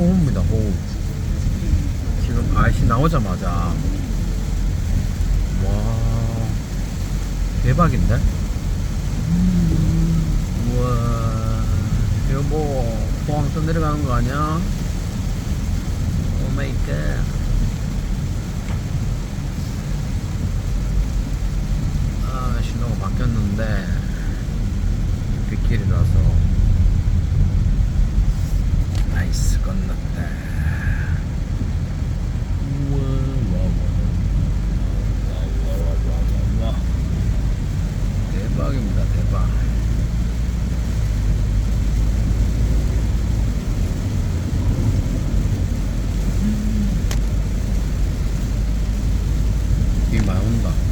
호흡입니다 호흡. 지금 아이씨 나오자마자. 와 대박인데? 우와 여보 포항 또 내려가는 거 아니야? 오 마이 갓 아, 신호가 바뀌었는데 빗길이라서 대박입니다 대박. 이 많은다